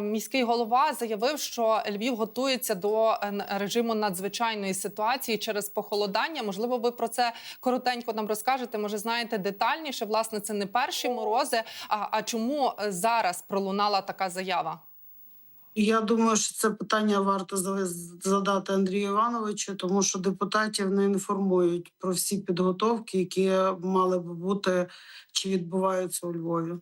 міський голова заявив, що Львів готується до е, режиму надзвичайної ситуації через похолодання. Можливо, ви про це коротенько нам розкажете. Може, знаєте детальніше. Власне, це не перші морози. А, а чому е, зараз пролунала така заява? Я думаю, що це питання варто за- задати Андрію Івановичу, тому що депутатів не інформують про всі підготовки, які мали б бути чи відбуваються у Львові.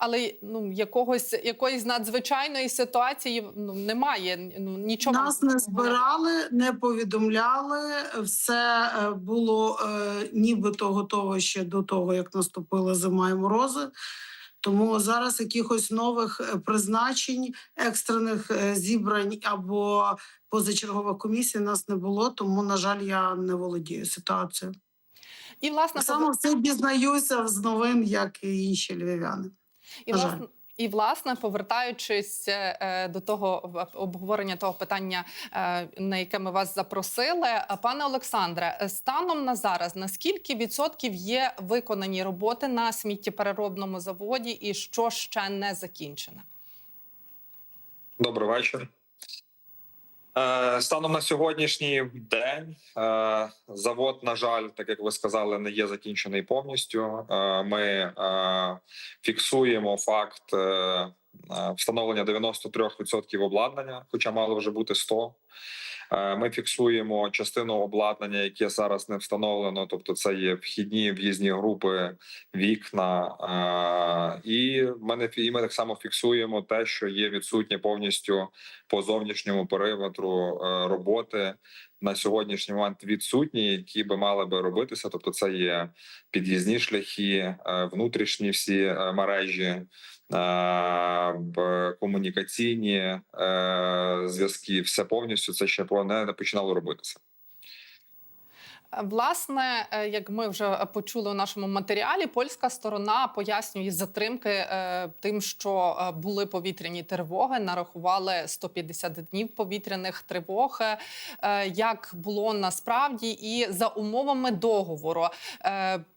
Але ну якогось якоїсь надзвичайної ситуації ну немає. Ну нічого Нас не збирали, не повідомляли. Все е, було е, нібито готово ще до того, як наступила зима і морози. Тому зараз якихось нових е, призначень, екстрених е, зібрань або позачергових комісій у нас не було. Тому, на жаль, я не володію ситуацією. і власне само все дізнаюся з новин, як і інші львів'яни. І власне, і власне, повертаючись е, до того обговорення того питання, е, на яке ми вас запросили, Е, пане Олександре, е, станом на зараз наскільки відсотків є виконані роботи на сміттєпереробному заводі, і що ще не закінчене? Добрий вечір. Е, Станом на сьогоднішній день е, завод, на жаль, так як ви сказали, не є закінчений повністю. Е, Ми фіксуємо факт встановлення 93% обладнання, хоча мало вже бути 100%. Е, Ми фіксуємо частину обладнання, яке зараз не встановлено, тобто це є вхідні в'їзні групи, вікна. е, І ми, і так само фіксуємо те, що є відсутнє повністю по зовнішньому периметру е, роботи на сьогоднішній момент відсутні, які би мали би робитися. Тобто, це є під'їзні шляхи, внутрішні всі мережі, комунікаційні зв'язки. Все повністю це ще не починало робитися. Е, Власне, е, як ми вже почули у нашому матеріалі, польська сторона пояснює затримки е, тим, що були повітряні тривоги, нарахували 150 днів повітряних тривог. Як було насправді, і за умовами договору.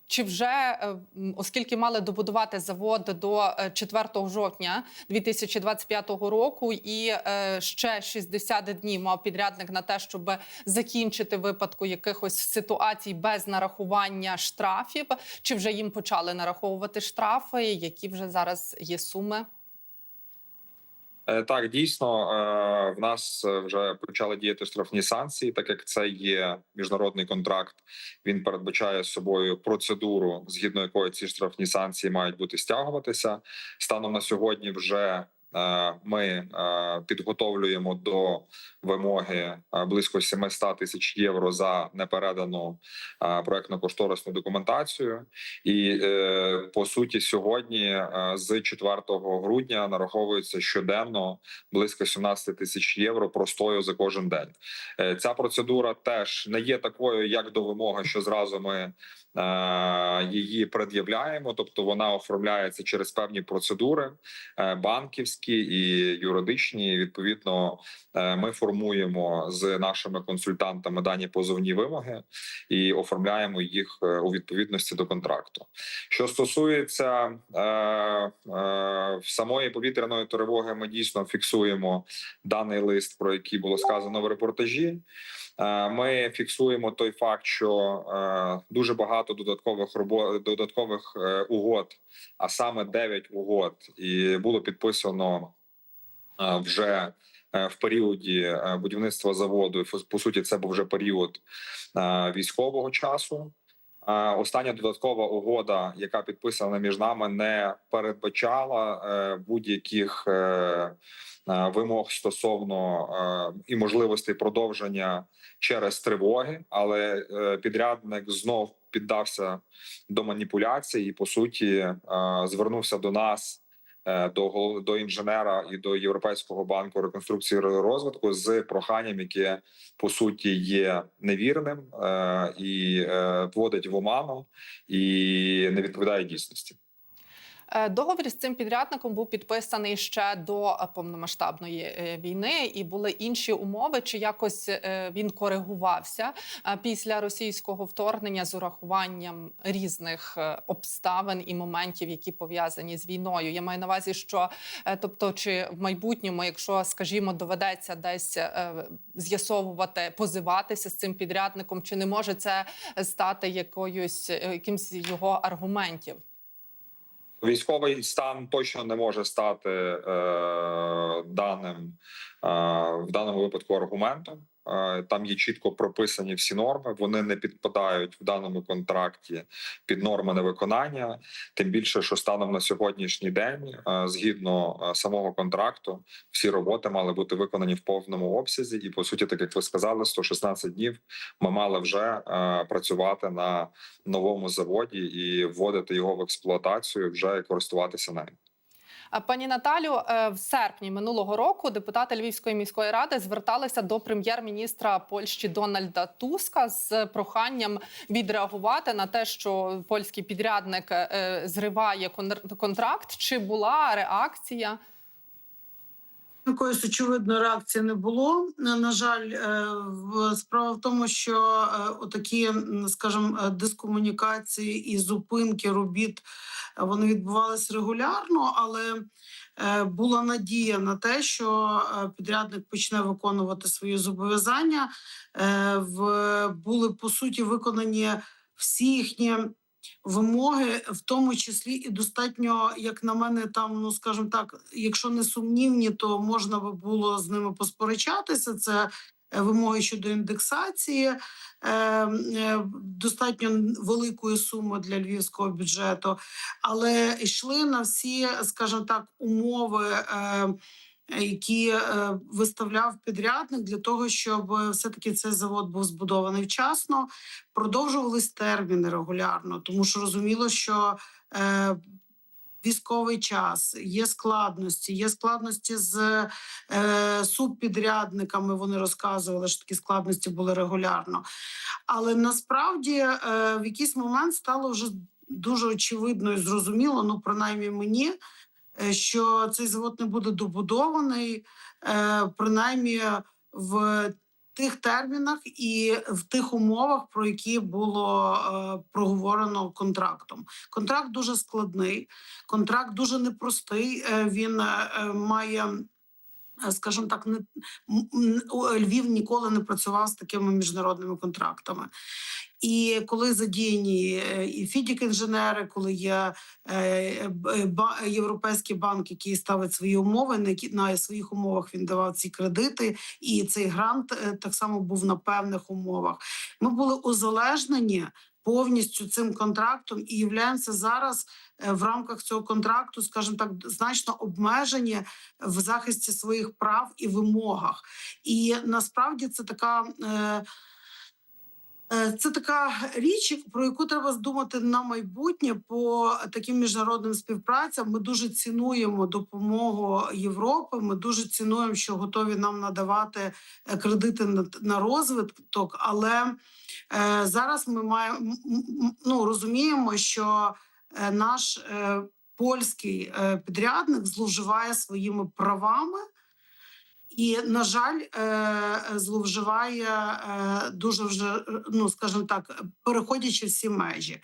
Е, Чи вже, е, оскільки мали добудувати завод до е, 4 жовтня 2025 року, і е, ще 60 днів мав підрядник на те, щоб закінчити випадку якихось ситуацій без нарахування штрафів, чи вже їм почали нараховувати штрафи, які вже зараз є суми? Е, Так, дійсно, е, в нас вже почали діяти штрафні санкції, так як це є міжнародний контракт. Він передбачає собою процедуру, згідно якої ці штрафні санкції мають бути стягуватися. Станом на сьогодні вже ми підготовлюємо до вимоги близько 700 тисяч євро за непередану проектно-кошторисну документацію. І е, по суті, сьогодні з 4 грудня нараховується щоденно близько 17 тисяч євро простою за кожен день. Е, Ця процедура теж не є такою, як до вимоги, що зразу ми її пред'являємо, тобто вона оформляється через певні процедури е, банківські і юридичні. Відповідно, е, ми формуємо з нашими консультантами дані позовні вимоги і оформляємо їх е, у відповідності до контракту. Що стосується е, е, самої повітряної тривоги, ми дійсно фіксуємо даний лист, про який було сказано в репортажі. Е, Ми фіксуємо той факт, що е, дуже багато додаткових робот, додаткових е, угод, а саме 9 угод, і було підписано е, вже е, в періоді будівництва заводу. По суті, це був вже період військового часу. Остання додаткова угода, яка підписана між нами, не передбачала будь-яких вимог стосовно і можливостей продовження через тривоги, але підрядник знов піддався до маніпуляцій і по суті е, звернувся до нас. е, До до інженера і до Європейського банку реконструкції розвитку з проханням, яке по суті є невірним е, і е, вводить в оману і не відповідає дійсності. Е, Договір з цим підрядником був підписаний ще до е, повномасштабної е, війни, і були інші умови. Чи якось він коригувався після російського вторгнення з урахуванням різних обставин і моментів, які пов'язані з війною? Я маю на увазі, що тобто, чи в майбутньому, якщо скажімо, доведеться десь з'ясовувати, позиватися з цим підрядником, чи не може це стати якоюсь якимсь його аргументів? Військовий стан точно не може стати е, даним е, в даному випадку аргументом. Е, Там є чітко прописані всі норми. Вони не підпадають в даному контракті під норми невиконання. Тим більше, що станом на сьогоднішній день, е, згідно е, самого контракту, всі роботи мали бути виконані в повному обсязі. І по суті, так як ви сказали, 116 днів ми мали вже працювати на новому заводі і вводити його в експлуатацію, вже користуватися нею. А, Пані Наталю, е, в серпні минулого року депутати Львівської міської ради зверталися до прем'єр-міністра Польщі Дональда Туска з проханням відреагувати на те, що польський підрядник е, зриває кон- контракт. Чи була реакція? Якоїсь очевидної реакції не було. На жаль, е, справа в тому, що е, отакі, м, скажімо, е, дискомунікації і зупинки робіт е, вони відбувалися регулярно, але е, була надія на те, що е, підрядник почне виконувати свої зобов'язання. Е, В були по суті виконані всі їхні вимоги, в тому числі і достатньо, як на мене, там, ну скажімо так, якщо не сумнівні, то можна би було з ними посперечатися. Це вимоги щодо індексації е, е, достатньо великої суми для львівського бюджету, але йшли на всі, скажімо так, умови. Е, які е, виставляв підрядник для того, щоб е, все-таки цей завод був збудований вчасно, продовжувались терміни регулярно, тому що розуміло, що е, військовий час є складності, є складності з е, субпідрядниками. Вони розказували, що такі складності були регулярно. Але насправді е, в якийсь момент стало вже дуже очевидно і зрозуміло, ну принаймні мені. е, Що цей завод не буде добудований, е, принаймні в тих термінах і в тих умовах, про які було е, проговорено контрактом. Контракт дуже складний, контракт дуже непростий. Е, він е, має. е, Скажімо так, не Львів ніколи не працював з такими міжнародними контрактами. І коли задіяні е, і фідік-інженери, коли є е, європейський банк, який ставить свої умови, на на своїх умовах він давав ці кредити, і цей грант е, так само був на певних умовах. Ми були узалежнені повністю цим контрактом і являємося зараз е, в рамках цього контракту, скажімо так, значно обмежені в захисті своїх прав і вимогах. І насправді це така. Е, Е, Це така річ, про яку треба здумати на майбутнє по таким міжнародним співпрацям. Ми дуже цінуємо допомогу Європи. Ми дуже цінуємо, що готові нам надавати е, кредити на, розвиток. Але е, зараз ми маємо ну, розуміємо, що е, наш е, польський е, підрядник зловживає своїми правами. І, на жаль, е, зловживає е, дуже вже, е, ну скажімо так, переходячи всі межі.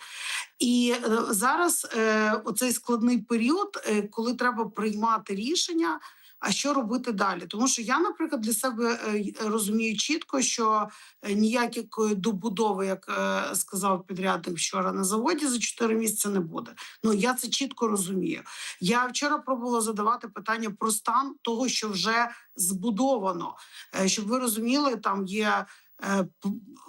І е, зараз е, оцей складний період, е, коли треба приймати рішення. А що робити далі? Тому що я, наприклад, для себе е, розумію чітко, що е, ніякої добудови, як е, сказав підрядник вчора на заводі, за 4 місяці не буде. Ну я це чітко розумію. Я вчора пробувала задавати питання про стан того, що вже збудовано, Е, щоб ви розуміли, там є. Е,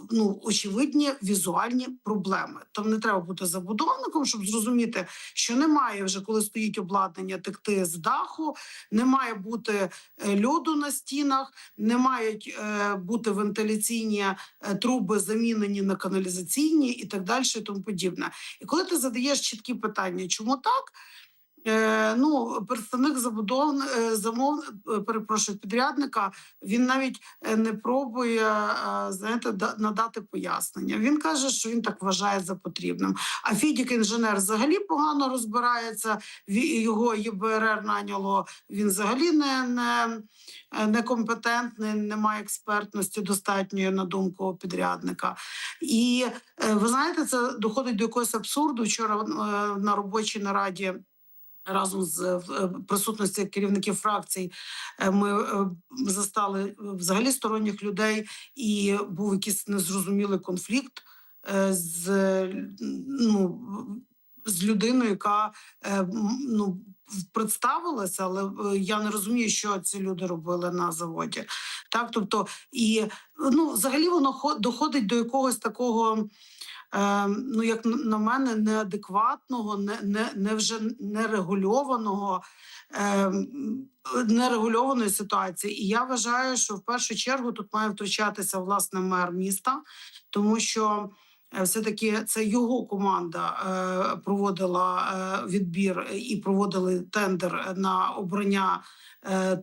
Ну, очевидні візуальні проблеми. Там не треба бути забудовником, щоб зрозуміти, що немає вже, коли стоїть обладнання, текти з даху, не має бути е, льоду на стінах, не мають е, бути вентиляційні труби замінені на каналізаційні і так далі, і тому подібне. І коли ти задаєш чіткі питання, чому так? Е, ну, представник забудов е, замов, е, перепрошую, підрядника, він навіть не пробує знаєте, да- надати пояснення. Він каже, що він так вважає за потрібним. А Фідік інженер взагалі погано розбирається. Його ЄБРР наняло. Він взагалі не, не, не має експертності достатньої на думку підрядника. І ви знаєте, це доходить до якогось абсурду. Вчора на робочій нараді разом з е, присутності керівників фракцій е, ми е, застали взагалі сторонніх людей, і був якийсь незрозумілий конфлікт з ну. З людиною, яка ну представилася, але я не розумію, що ці люди робили на заводі. Так, тобто, і ну, взагалі воно хо- доходить до якогось такого ну як на мене, неадекватного, не, не, не вже нерегульованого. е, Нерегульованої ситуації, і я вважаю, що в першу чергу тут має втручатися власне мер міста, тому що е, все-таки це його команда е, проводила е, відбір і проводили тендер на обрання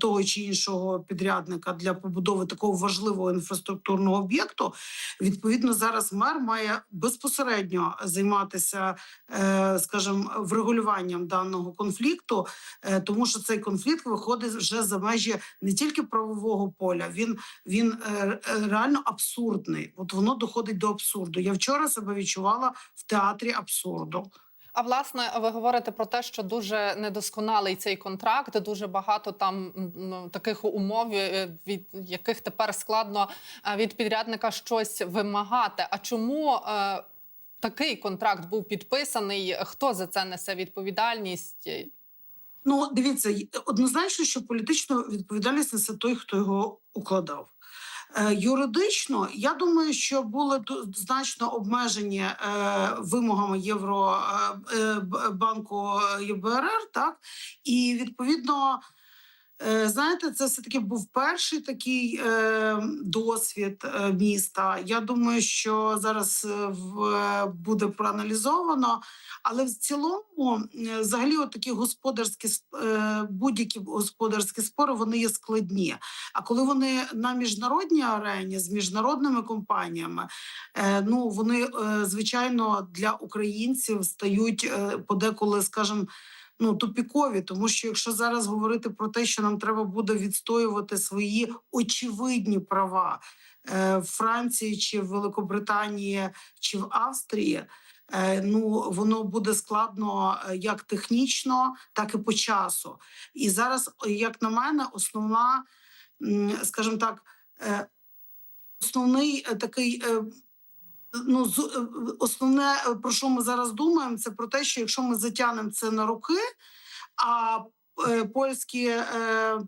того чи іншого підрядника для побудови такого важливого інфраструктурного об'єкту. Відповідно, зараз мер має безпосередньо займатися, е, скажімо, врегулюванням даного конфлікту, е, тому що цей конфлікт виходить вже за межі не тільки правового поля, він, він е, е, реально абсурдний. От воно доходить до абсурду. Я вчора себе відчувала в театрі абсурду. А власне, ви говорите про те, що дуже недосконалий цей контракт, дуже багато там ну, таких умов, е, від яких тепер складно е, від підрядника щось вимагати. А чому е, такий контракт був підписаний? Хто за це несе відповідальність? Ну, дивіться, однозначно, що політичну відповідальність несе той, хто його укладав. Е, Юридично, я думаю, що були значно обмежені е, вимогами Євробанку ЄБРР, так і відповідно. Е, Знаєте, це все таки був перший такий е, досвід е, міста. Я думаю, що зараз буде проаналізовано. Але в цілому, взагалі, такі господарські сп- будь-які господарські спори вони є складні. А коли вони на міжнародній арені з міжнародними компаніями, ну вони звичайно для українців стають подеколи, скажімо, Ну, тупікові, тому що якщо зараз говорити про те, що нам треба буде відстоювати свої очевидні права е, в Франції чи в Великобританії чи в Австрії, е, ну воно буде складно е, як технічно, так і по часу. І зараз, як на мене, основна, скажімо так, основний такий. Ну, е, основне, е, про що ми зараз думаємо, це про те, що якщо ми затягнемо це на роки, а польські е,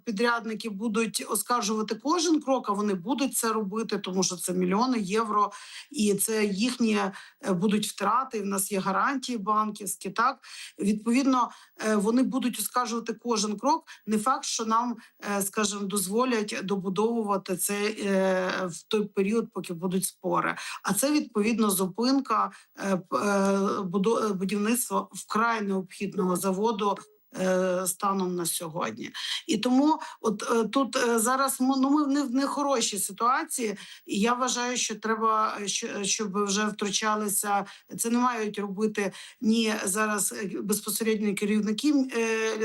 підрядники будуть оскаржувати кожен крок, а вони будуть це робити, тому що це мільйони євро, і це їхні е, будуть втрати. В нас є гарантії банківські. Так відповідно, е, вони будуть оскаржувати кожен крок. Не факт, що нам, е, скажімо, дозволять добудовувати це е, в той період, поки будуть спори. А це відповідно зупинка е, е, е, будівництва вкрай необхідного заводу. Е, Станом на сьогодні, і тому, от е, тут е, зараз ми, ну, ми в не в нехорошій ситуації, і я вважаю, що треба, що- щоб вже втручалися. Це не мають робити ні зараз безпосередньо керівники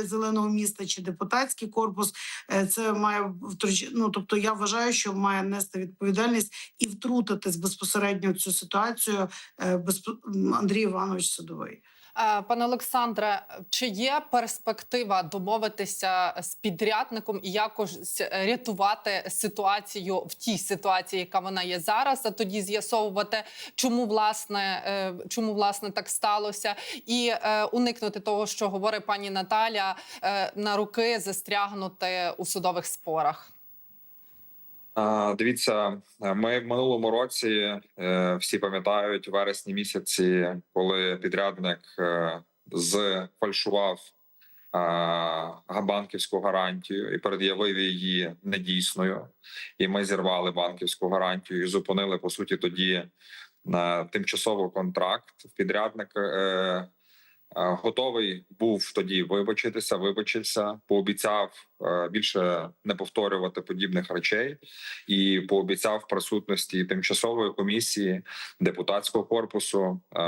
зеленого міста чи депутатський корпус. Це має втруч... ну, тобто я вважаю, що має нести відповідальність і втрутитись безпосередньо в цю ситуацію Андрій Іванович Судовий. Е, Пане Олександре, чи є перспектива домовитися з підрядником і якось рятувати ситуацію в тій ситуації, яка вона є зараз, а тоді з'ясовувати, чому власне е, чому власне так сталося, і е, уникнути того, що говорить пані Наталя, е, на руки застрягнути у судових спорах? Дивіться, е, ми в минулому році е, всі пам'ятають вересні місяці, коли підрядник е, зфальшував банківську гарантію і пред'явив її недійсною. І ми зірвали банківську гарантію і зупинили по суті тоді тимчасово контракт. Підрядник Готовий був тоді вибачитися, вибачився, пообіцяв е, більше не повторювати подібних речей, і пообіцяв присутності тимчасової комісії депутатського корпусу е,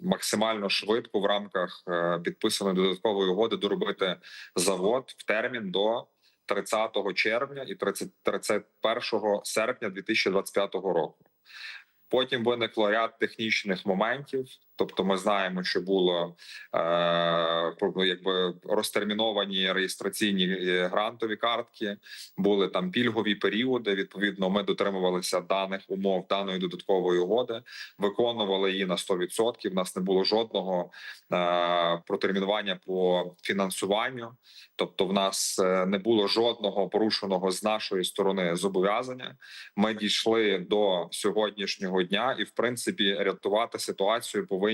максимально швидко в рамках е, підписаної додаткової угоди доробити завод в термін до 30 червня і 30 31 серпня 2025 року. Потім виникло ряд технічних моментів. Тобто, ми знаємо, що було е, якби розтерміновані реєстраційні е, грантові картки, були там пільгові періоди. Відповідно, ми дотримувалися даних умов даної додаткової угоди, виконували її на 100%. У нас не було жодного е, протермінування по фінансуванню. Тобто, в нас е, не було жодного порушеного з нашої сторони зобов'язання. Ми дійшли до сьогоднішнього дня, і в принципі рятувати ситуацію повинні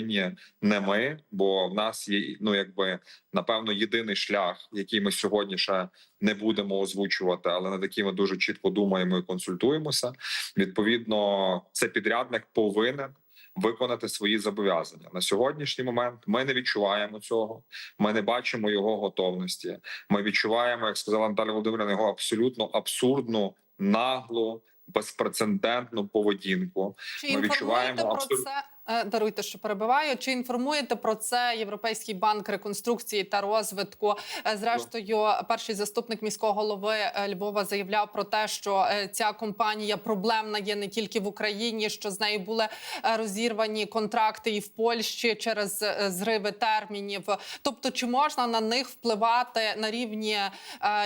не ми, бо в нас є ну якби напевно єдиний шлях, який ми сьогодні ще не будемо озвучувати, але над яким ми дуже чітко думаємо і консультуємося. Відповідно, це підрядник повинен. Виконати свої зобов'язання на сьогоднішній момент. Ми не відчуваємо цього. Ми не бачимо його готовності. Ми відчуваємо, як сказала Наталя Володимирівна, його абсолютно абсурдну, наглу, безпрецедентну поведінку. Чи Ми відчуваємо про абсолютно- це? Е, Даруйте, що перебиваю. Чи інформуєте про це Європейський банк реконструкції та розвитку? Е, Зрештою, перший заступник міського голови е, Львова заявляв про те, що ця компанія проблемна є не тільки в Україні, що з нею були розірвані контракти і в Польщі через зриви термінів. Тобто, чи можна на них впливати на рівні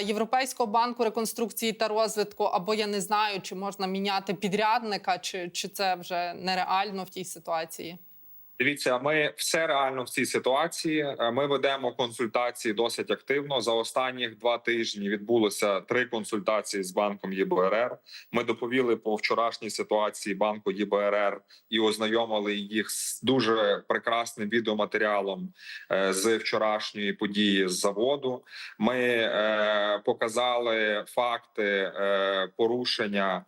Європейського банку реконструкції та розвитку? Або я не знаю, чи можна міняти підрядника, чи, чи це вже нереально в тій ситуації? ситуації. Дивіться, ми все реально в цій ситуації. Е, Ми ведемо консультації досить активно. За останніх два тижні відбулося три консультації з банком ЄБРР. Ми доповіли по вчорашній ситуації банку ЄБРР і ознайомили їх з дуже прекрасним відеоматеріалом е, з вчорашньої події з заводу. Ми е, показали факти порушення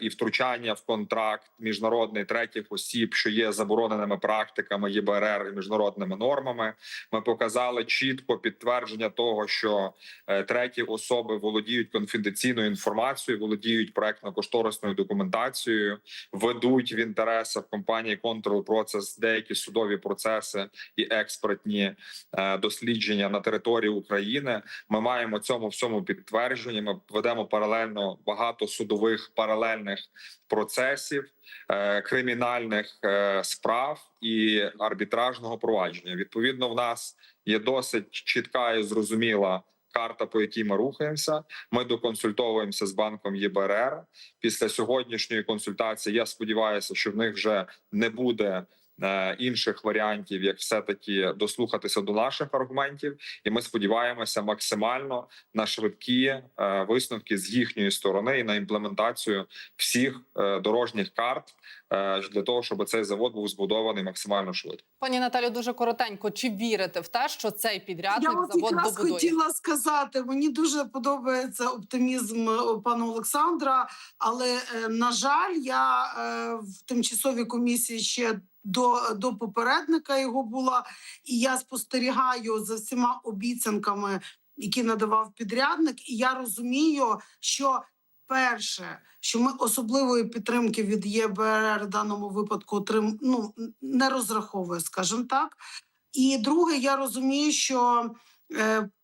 і втручання в контракт міжнародний третіх осіб, що є забороненими практиками ЄБРР і міжнародними нормами. Ми показали чітко підтвердження того, що е, треті особи володіють конфіденційною інформацією, володіють проектно-кошторисною документацією, ведуть в інтересах компанії Control Process деякі судові процеси і експертні е, дослідження на території України. Ми маємо цьому всьому підтвердження. Ми ведемо паралельно багато судових паралельних процесів, е, кримінальних е, справ і арбітражного провадження. Відповідно, в нас є досить чітка і зрозуміла. Карта, по якій ми рухаємося, ми доконсультовуємося з банком ЄБРР. Після сьогоднішньої консультації я сподіваюся, що в них вже не буде інших варіантів, як все таки дослухатися до наших аргументів, і ми сподіваємося максимально на швидкі е, висновки з їхньої сторони і на імплементацію всіх е, дорожніх карт е, для того, щоб цей завод був збудований максимально швидко. Пані Наталю, дуже коротенько. Чи вірите в те, що цей підрядник Я от завод якраз добудує? хотіла сказати, мені дуже подобається оптимізм е, пана Олександра, але е, на жаль, я е, в тимчасовій комісії ще до, до попередника його була, і я спостерігаю за всіма обіцянками, які надавав підрядник, і я розумію, що перше, що ми особливої підтримки від ЄБР в даному випадку отрим, ну, не розраховує, скажімо так. І друге, я розумію, що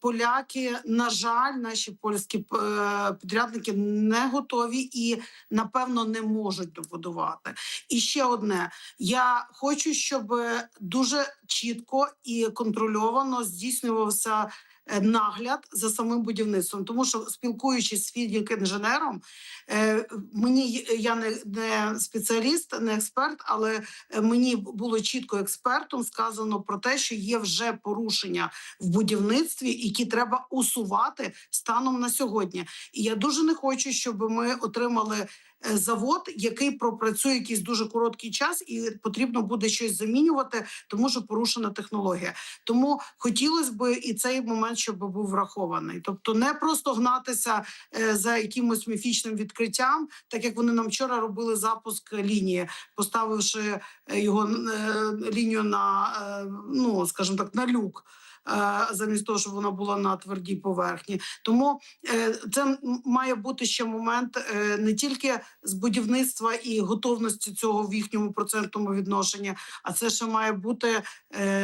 поляки, на жаль, наші польські е, підрядники не готові і напевно не можуть добудувати. І ще одне: я хочу, щоб дуже чітко і контрольовано здійснювався. Е, Нагляд за самим будівництвом, тому що спілкуючись з інженером, е, мені я не, не спеціаліст, не експерт, але е, мені було чітко експертом сказано про те, що є вже порушення в будівництві, які треба усувати станом на сьогодні. І я дуже не хочу, щоб ми отримали завод, який пропрацює якийсь дуже короткий час, і потрібно буде щось замінювати, тому що порушена технологія. Тому хотілося б і цей момент, щоб був врахований. Тобто, не просто гнатися е, за якимось міфічним відкриттям, так як вони нам вчора робили запуск лінії, поставивши е, його е, лінію на е, ну скажімо так, на люк. Е, Замість того, щоб вона була на твердій поверхні, тому е, це має бути ще момент е, не тільки з будівництва і готовності цього в їхньому процентному відношенні, а це ще має бути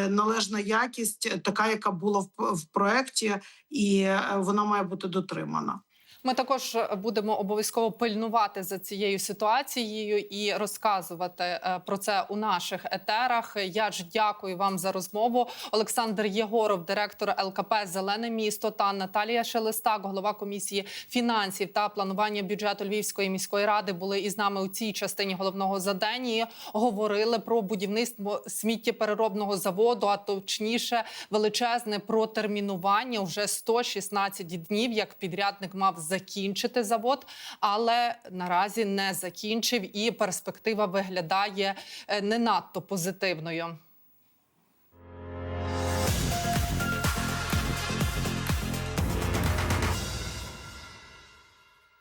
належна якість, така, яка була в, проєкті, і вона має бути дотримана. Ми також е, будемо обов'язково пильнувати за цією ситуацією і розказувати е, про це у наших етерах. Я ж дякую вам за розмову. Олександр Єгоров, директор ЛКП Зелене місто та Наталія Шелестак, голова комісії фінансів та планування бюджету Львівської міської ради, були із нами у цій частині головного задання. Говорили про будівництво сміттєпереробного заводу, а точніше величезне протермінування. Уже 116 днів, як підрядник мав закінчити завод, але наразі не закінчив, і перспектива виглядає е, не надто позитивною.